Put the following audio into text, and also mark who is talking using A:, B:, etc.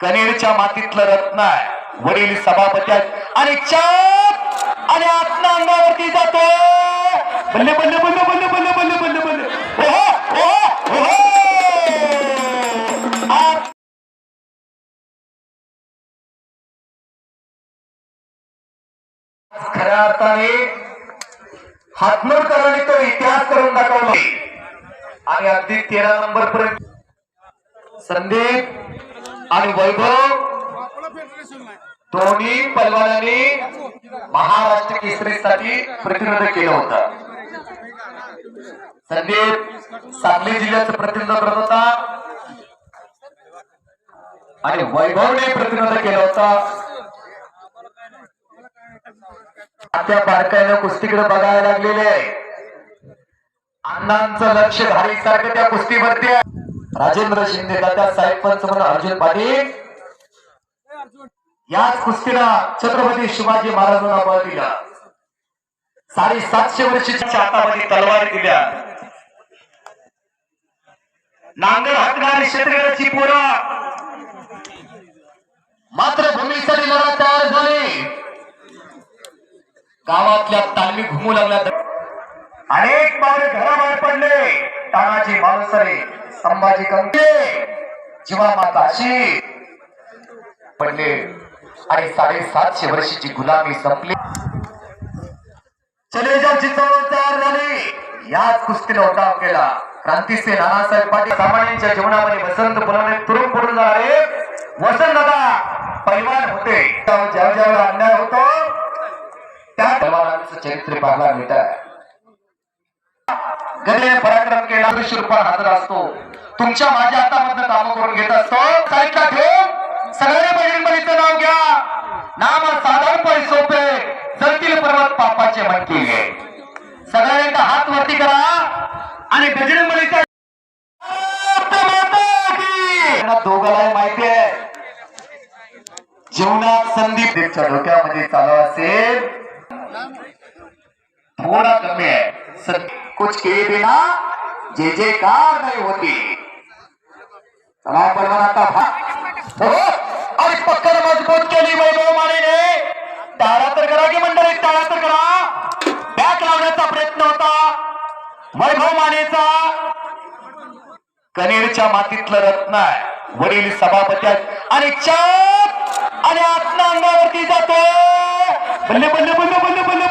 A: कनेरच्या मातीतलं रत्न आहे. वडील सभापती आहेत. आणि चाप आणि आत्मा अंगावरती जातो. बल्ले बल्ले बल्ले बल्ले बल्ले बल्ले बल्ले बल्ले. ओहो ओहो ओहो. खऱ्या अर्थाने हातमोडकरांनी तो इतिहास करून दाखवला. आणि अगदी तेरा नंबर पर्यंत संदीप आणि वैभव दोन्ही पलवानांनी महाराष्ट्र केसरीसाठी प्रतिनिधित्व केलं होतं. संदीप सांगली जिल्ह्याचं प्रतिनिधित्व करत होता. आणि वैभवने प्रतिनिधित्व केलं होतं. त्या बारकाईनं कुस्तीकडे बघायला लागलेले आहे. अण्णांचं लक्ष घालीसारखं त्या कुस्तीवरती आहे. राजेंद्र शिंदे दादा साहेब पंच म्हणून अर्जुन पाटील. याच कुस्तीला छत्रपती शिवाजी महाराजांना बळ दिला. साडेसातशे वर्षीच्या हातामध्ये तलवार दिल्या. नांगर हातणारी शेतकऱ्याची पोरं. मात्र भूमीसाठी लढा तयार झाली. गावातल्या तालमी घुमू लागल्या. अनेक पावले घराबाहेर पडले. तानाजी मालुसरे संभाजी कंके जीवा माता पडले आणि साडेसातशे वर्षीची गुलामी संपली. चलेजाची चळवळ तयार झाली. याच कुस्तीला उठाव केला. क्रांतीचे नानासाहेब पाटील सामान्यांच्या जीवनामध्ये वसंत फुलाने तुरुंग पडून जाणारे वसंत दादा पैलवान होते ज्या ज्यावेळेला अन्याय होतो त्या पैलवानांचं चरित्र पाहायला मिळत. गदे पराक्रम केला दृश्य रूपात हातात असतो. तुमच्या माझ्या हातामधनं काम करून घेत असतो. साईडला ठेवून सगळ्या बहीण नाव घ्या. नाम साधारणपणे सोपे. जळतील पर्वत पापाचे म्हणतील सगळ्यांचा हात वरती करा. आणि बजरंग बलीचा दोघाला माहिती आहे. जीवनात संदीपच्या डोक्यामध्ये चालू असेल. थोडा कमी आहे. सद- कुछ के बिना जे जे कार नाही होती। चला पलवान आता भा- हो आणि पक्कड मजबूत केली वैभव मानेने टाळा तर करा की मंडळी टाळा तर करा। बॅक लावण्याचा प्रयत्न होता। वैभव मानेचा। कनेरच्या मातीतलं रत्न आहे. वडील सभापती आहेत. आणि चाप आणि आत्मा अंगावरती जातो बल्ले बल्ले